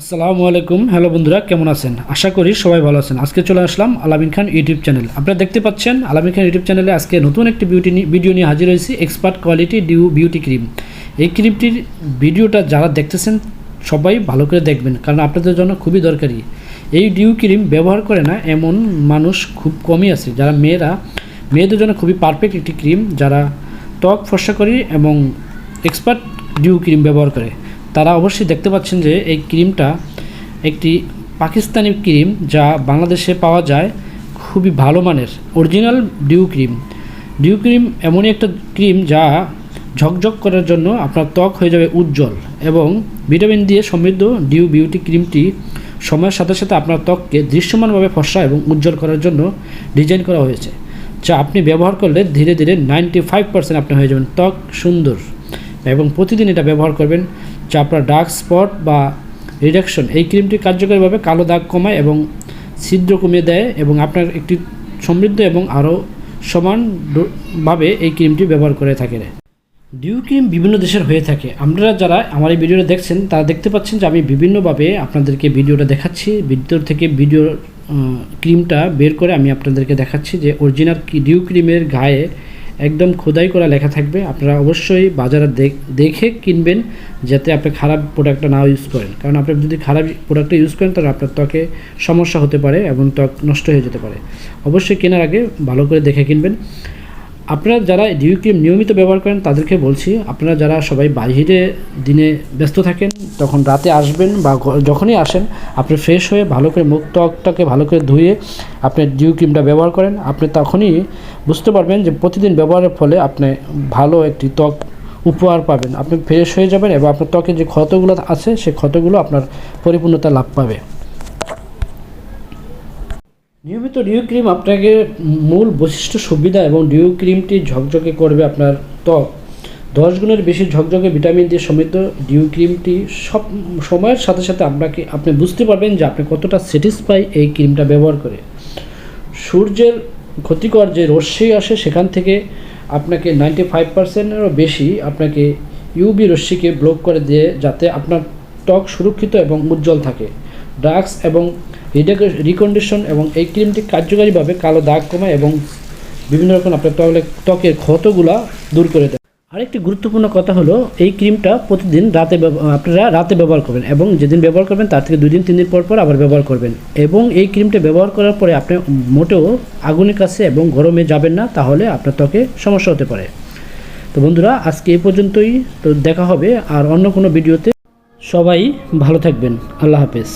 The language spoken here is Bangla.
আসসালামু আলাইকুম। হ্যালো বন্ধুরা, কেমন আছেন? আশা করি সবাই ভালো আছেন। আজকে চলে আসলাম আলামিন খান ইউটিউব চ্যানেল। আপনারা দেখতে পাচ্ছেন আলামিন খান ইউটিউব চ্যানেলে আজকে নতুন একটি বিউটি ভিডিও নিয়ে হাজির হয়েছি expert quality Dew beauty cream এই ক্রিমটির ভিডিওটা যারা দেখতেছেন, সবাই ভালো করে দেখবেন, কারণ আপনাদের জন্য খুবই দরকারি। এই ডিউ ক্রিম ব্যবহার করে না এমন মানুষ খুব কমই আছে, যারা মেয়েরা, মেয়েদের জন্য খুবই পারফেক্ট একটি ক্রিম যারা ত্বক ফর্সা করি এবং এক্সপার্ট ডিউ ক্রিম ব্যবহার করে। তারা অবশ্যই দেখতে পাচ্ছেন যে এই ক্রিমটা একটি পাকিস্তানি ক্রিম যা বাংলাদেশে পাওয়া যায় খুবই ভালো মানের, original Dew cream. Dew cream এমনই একটা ক্রিম যা ঝকঝক করার জন্য আপনার ত্বক হয়ে যাবে উজ্জ্বল এবং ভিটামিন দিয়ে সমৃদ্ধ ডিউ বিউটি ক্রিমটি সময়ের সাথে সাথে আপনার ত্বককে দৃশ্যমানভাবে ফর্সা এবং উজ্জ্বল করার জন্য ডিজাইন করা হয়েছে, যা আপনি ব্যবহার করলে ধীরে ধীরে নাইনটি ফাইভ পার্সেন্ট আপনি হয়ে যাবেন ত্বক সুন্দর এবং প্রতিদিন এটা ব্যবহার করবেন আপনার ডার্ক স্পট বা রিডাকশন এই ক্রিমটি কার্যকরীভাবে কালো দাগ কমায় এবং ছিদ্র কমিয়ে দেয় এবং আপনার একটি সমৃদ্ধ এবং আরও সমানভাবে এই ক্রিমটি ব্যবহার করে থাকে ডিউ ক্রিম বিভিন্ন দেশের হয়ে থাকে। আপনারা যারা আমার এই ভিডিওটা দেখছেন, তারা দেখতে পাচ্ছেন যে আমি বিভিন্নভাবে আপনাদেরকে ভিডিওটা দেখাচ্ছি। ভিতর থেকে ভিডিও ক্রিমটা বের করে আমি আপনাদেরকে দেখাচ্ছি যে অরিজিনাল ডিউ ক্রিমের গায়ে একদম খোদাই করা লেখা থাকবে। আপনারা অবশ্যই বাজারে দেখ- কিনবেন যাতে আপনি খারাপ প্রোডাক্টটা না ইউজ করেন। কারণ আপনি যদি খারাপ প্রোডাক্টটা ইউজ করেন, তাহলে আপনার ত্বকে সমস্যা হতে পারে এবং ত্বক নষ্ট হয়ে যেতে পারে। অবশ্যই কেনার আগে ভালো করে দেখে কিনবেন। আপনারা যারা ডিউ ক্রিম নিয়মিত ব্যবহার করেন, তাদেরকে বলছি, আপনারা যারা সবাই বাইরে দিনে ব্যস্ত থাকেন, তখন রাতে আসবেন বা যখনই আসেন, আপনি ফ্রেশ হয়ে ভালো করে মুখ ত্বকটাকে ভালো করে ধুয়ে আপনি ডিউ ক্রিমটা ব্যবহার করেন। আপনি তখনই বুঝতে পারবেন যে প্রতিদিন ব্যবহারের ফলে আপনি ভালো একটি ত্বক উপহার পাবেন। আপনি ফ্রেশ হয়ে যাবেন এবং আপনার ত্বকের যে ক্ষতগুলো আছে সেই ক্ষতগুলো আপনার পরিপূর্ণতা লাভ পাবে। নিয়মিত ডিউ ক্রিম আপনাকে মূল বৈশিষ্ট্য সুবিধা এবং ডিউ ক্রিমটি ঝকঝকে করবে আপনার ত্বক। দশ গুণের বেশি ঝকঝকে ভিটামিন দিয়ে সমৃদ্ধ ডিউ ক্রিমটি সব সময়ের সাথে সাথে আপনাকে, আপনি বুঝতে পারবেন যে আপনি কতটা স্যাটিসফাই এই ক্রিমটা ব্যবহার করে। সূর্যের ক্ষতিকর যে রশ্মি আসে সেখান থেকে আপনাকে নাইনটি ফাইভ পার্সেন্টেরও বেশি আপনাকে ইউবি রশ্মিকে ব্লক করে দিয়ে যাতে আপনার ত্বক সুরক্ষিত এবং উজ্জ্বল থাকে। ড্রাগস এবং রিকন্ডিশন এবং এই ক্রিমটি কার্যকারীভাবে কালো দাগ কমায় এবং বিভিন্ন রকম আপনার ত্বকে ত্বকের ক্ষতগুলা দূর করে দেয়। আরেকটি গুরুত্বপূর্ণ কথা হলো, এই ক্রিমটা প্রতিদিন রাতে আপনারা রাতে ব্যবহার করবেন এবং যেদিন ব্যবহার করবেন তার থেকে দুই দিন, তিন দিন পর পর আবার ব্যবহার করবেন। এবং এই ক্রিমটা ব্যবহার করার পরে আপনি মোটেও আগুনের কাছে এবং গরমে যাবেন না, তাহলে আপনার ত্বকে সমস্যা হতে পারে। তো বন্ধুরা, আজকে এই পর্যন্তই। তো দেখা হবে আর অন্য কোনো ভিডিওতে। সবাই ভালো থাকবেন। আল্লাহ হাফেজ।